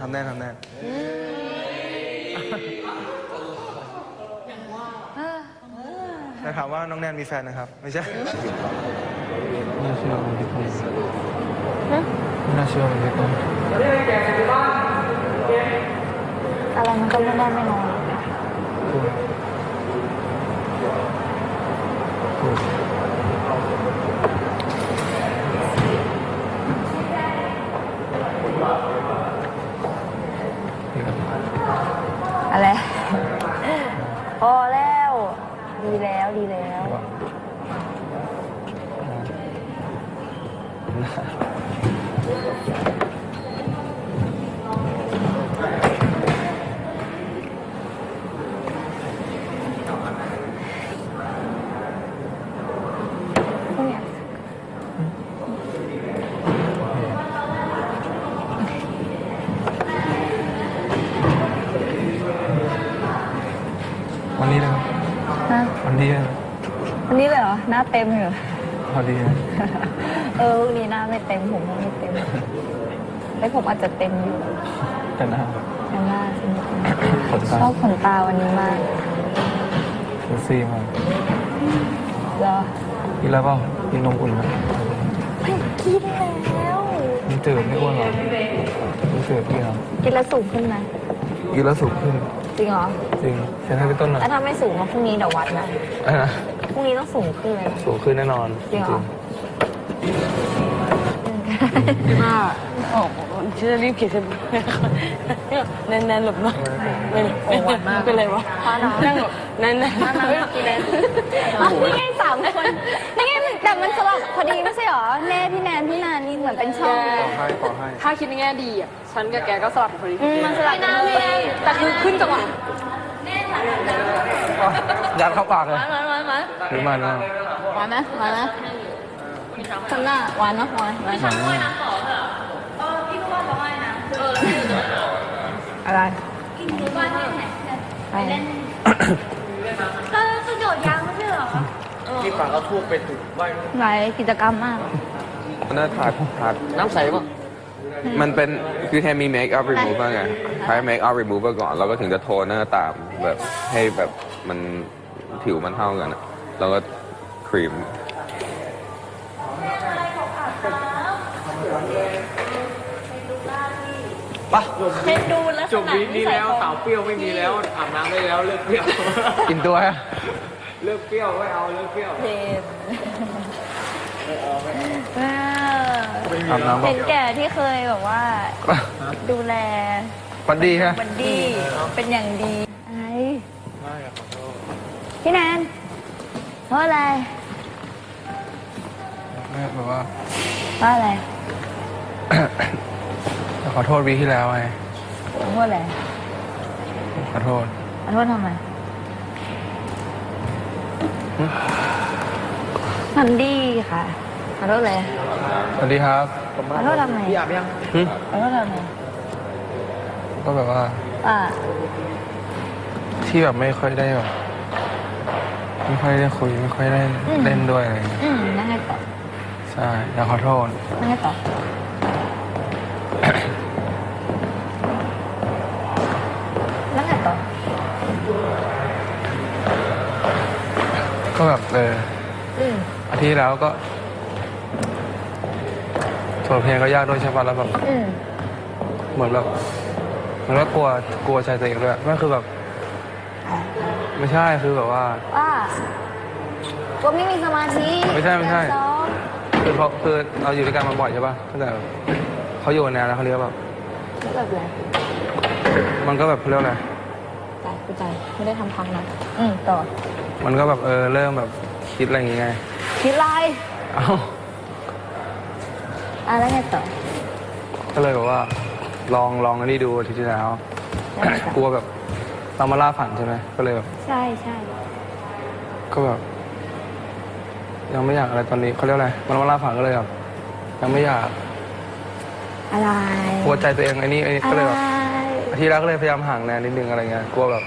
ทำแน่นทำแน่นแต่ถามว่าน้องแนนมีแฟนนะครับ ไม่ใช่ไม่น่าเชื่อมันพี่ต้นไม่น่าเชื่อมันพี่ต้นอะไรมันก็ไม่ได้ไม่นอน พูดพูด อะไร พอแล้ว ดีแล้วดีแล้ว วันนี้นะครับฮะวันนี้นะวันนี้เลยเหรอ หน้าเต็มเหรอ พอดีนะ เออพรุ่งนี้หน้าไม่เต็มผมไม่เต็มไอ้ผมอาจจะเต็มอยู่แต่หน้าแต่หน้าฉันไม่เต็มขนตาชอบขนตาวันนี้มากเซ็กซี่มากเหรอกินแล้วเปล่ากินนมอุ่นไหมไม่กินแล้ว มันจืดไม่อ้วนหรอมันจืดพี่ครับกินแล้วสูงขึ้นไหมกินแล้วสุกขึ้น จริงเหรอจริงเซ็นให้พี่ต้นหน่อยแล้วถ้าไม่สูงมาพรุ่งนี้เดี๋ยววัดนะอะไรนะพรุ่งนี้ต้องสูงขึ้นเลยนะ สูงขึ้นแน่นอนจริงเหรอ อ่าโอ้โหฉันจะรีบเขียนเสร็จแน่นๆหลบหน่อยไม่โอ้หวานมากเป็นไรวะนั่งแบบแน่นๆนี่ไงสามคนนี่ไงแต่มันสลับพอดีไม่ใช่เหรอแน่พี่แนนพี่นานี่เหมือนเป็นช่องขอให้ถ้าคิดในแง่ดีอะฉันกับแกก็สลับพอดีมันสลับกันพอดีแต่คือขึ้นจังหวะยัดเข้าปากเลยหวานหวานหวานหรือมัน ว่าหวานไหมหวานไหมข้างหน้าหวานเนาะหวานหวานมันว่าอะไรไปเล่นเออกระโดดยางไม่ใช่เหรอที่ฝั่งเขาทั่วไปถึงบ้านหลายกิจกรรมมากมันน่าถ่ายถ่ายน้ำใสป่ะมันเป็นคือแทนมี make up remover ไงใช้ make up remover ก่อนแล้วก็ถึงจะโทนหน้าตามแบบให้แบบมันผิวมันเท่ากันอะแล้วก็ครีม เล่นดูแล้วจบวีคนี้แล้วสาวเปรี้ยวไม่มีแล้วอาบน้ำได้แล้วเลิกเปรี้ยวกินตัวฮะเลิกเปรี้ยวไม่เอาเลิกเปรี้ยวเพลงว้าอาบน้ำวป่ะเห็นแก่ที่เคยแบบว่า ดูแลฟันดีฮะบันดี้เป็นอย่างดีไอ้พี่แนนเพราะอะไรไม่แบบว่าเพราะอะไร ขอโทษวีคที่แล้วไงเพราะอะไรขอโทษขอโทษทำไมมันดีค่ะขอโทษเลยสวัสดีครับขอโทษทำไมพี่อาบยังหึขอโทษทำไมก็แบบว่าอ่าที่แบบไม่ค่อยได้แบบไม่ค่อยได้คุยไม่ค่อยได้เล่นด้วยอะไรเงี้ยอืมนั่งไงต่อใช่อยากขอโทษนั่งไงต่อนั่งไงต่อ ก็แบบเอออืมอาทิตย์ที่แล้วก็โจทย์เพลงก็ยากด้วยใช่ปะแล้วแบบอืมเหมือนแบบมันก็กลัวกลัวใจตัวเองด้วยไม่คือแบบ ไม่ใช่คือแบบว่า ว่าก็ไม่มีสมาธิไม่ใช่ไม่ใช่ การซ้อมคือเขาคือเราอยู่ด้วยกันมาบ่อยใช่ปะตั้งแต่แบบเขาอยู่กับแนนแล้วเขาเรียกว่าแบบแล้วแบบอะไรมันก็แบบเขาเรียกว่าอะไรใจกูใจไม่ได้ทำพังนะ อืมต่อ มันก็แบบเออเริ่มแบบคิดอะไรอย่างเงี้ยคิดไรเอ้าอะแล้วไงต่อก็เลยแบบว่า ลองลองอันนี้ดูอาทิตย์ที่แล้ว แล้วไงต่อกลัวแบบเรามาล่าฝันใช่ไหมก็เลยแบบใช่ใช่ก็แบบยังไม่อยากอะไรตอนนี้เขาเรียกอะไรมันมาล่าฝันก็เลยแบบยังไม่อยากอะไรกลัวใจตัวเองไอ้นี่ไอ้นี่อะก็ไรเลยแบบอาทิตย์แรกก็เลยพยายามห่างแนนนิดนึงอะไรเงี้ยกลัวแบบ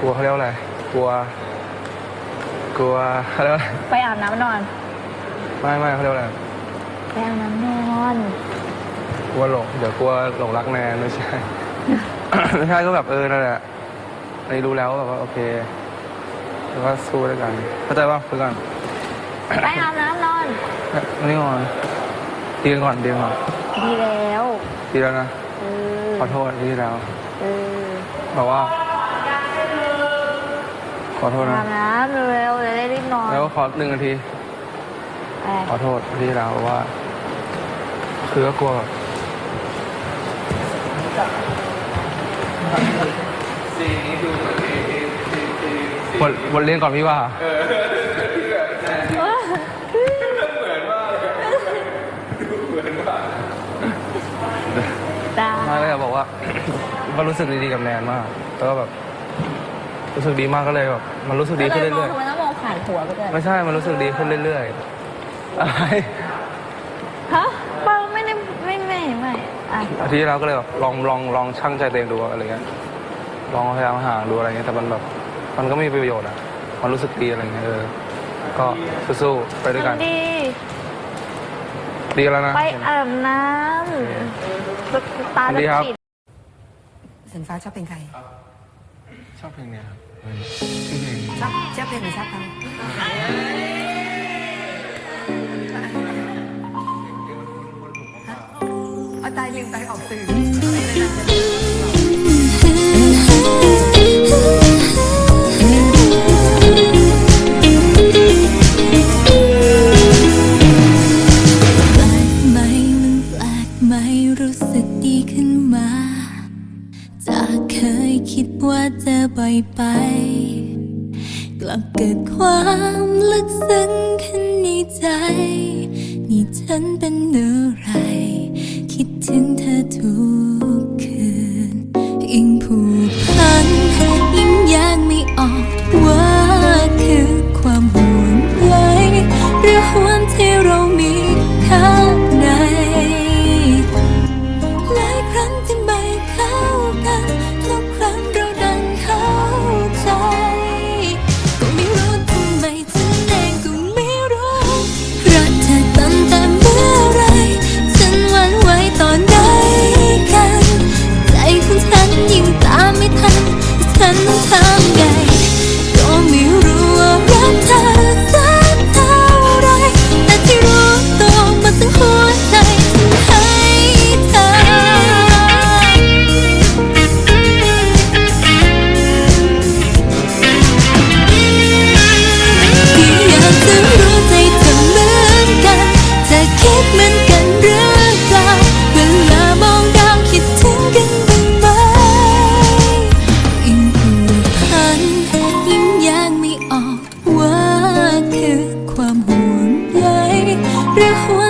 กลัวเขาเรียกว่าอะไร กลัว กลัวเขาเรียกว่าอะไรไปอาบน้ำนอน ไม่ไม่เขาเรียกว่าอะไรไปอาบน้ำนอน กลัวหลงเดี๋ยวกลัวหลงรักแนนไม่ใช่ ไม่ใช่ก็แบบเออนั่นแหละอันนี้รู้แล้วแบบว่าโอเคแล้วก็สู้ด้วยกันเข้าใจป่ะคุยกันไปอาบน้ำนอนอันนี้ก่อนดีกันก่อนดีกันก่อนดีแล้วดีแล้วนะเออขอโทษดีแล้วเออ แบบว่าข อโทษอานะบน้ำเร็วๆจะได้รีบนอนแล้วขอหนึ่งนาทีอะไรขอโทษที่แล้วว่า คือก็กลัวแบบบทบทเรียนก่อนพี่ว่าจ้ามาก็อยากบอกว่า ก็รู้สึกดีๆกับแนนมาก แล้วก็แบบ รู้สึกดีมากก็เลยแบบมันรู้สึกดีขึ้นเรื่อยทำไมต้องมองผ่านหัวไปก่อนๆไม่ใช่มันรู้สึกดีขึ้นเรื่อยๆอะไรฮะเปล่าไม่ได้ไม่ไม่ไม่อะอาทิตย์ที่แล้วก็เลยแบบลองลองลองช่างใจตัวเองดูอะไรเงี้ยลองพยายามห่างดูอะไรเงี้ยแต่มันแบบมันก็ไม่มีประโยชน์อะมันรู้สึกดีอะไรเงี้ยเออก็สู้ๆไปด้วยกันดี ดีแล้วนะ ไปอาบน้ำตาสวัสดีจะครับ ปิดสันฟ้าชอบเพลงใครช อบเพลงเนี้ยครับชื่อเพลงชอบชอบเพลงหรือชอบเขาเอาตายลืมไปออกสื่อ เกิดความลึกซึ้งขึ้นในใจ นี่ฉันเป็นอะไร คิดถึงเธอทุก หรื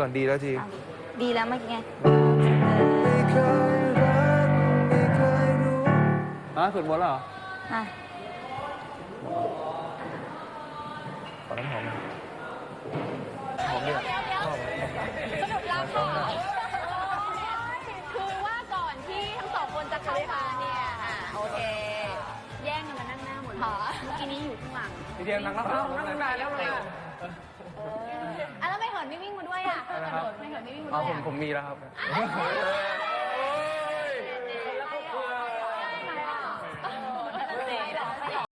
ก่อนดีแล้วจีดีแล้วเมื่อกี้ไงไม่เคยรักไม่เคยรู้อะสวดมนต์แล้วเหรออะน้ำหอมไหมเดี๋ยวเดี๋ยวเดี๋ยวสรุปแล้วค่ะคือว่าก่อนที่ทั้งสองคนจะเข้ามาเนี่ยอะโอเค แย่งกันมานั่งหน้าหมดเลยเมื่อกี้นี้อยู่ข้างหลังพี่เดียนนั่งรับนั่งนานแล้วเลยอะแล้วไม่เหินไม่วิ่ง มาด้วยอะไม่เหินไม่วิ่งมาอ๋อด้วยผมอะ ผมมีแล้วครับเฮ้ย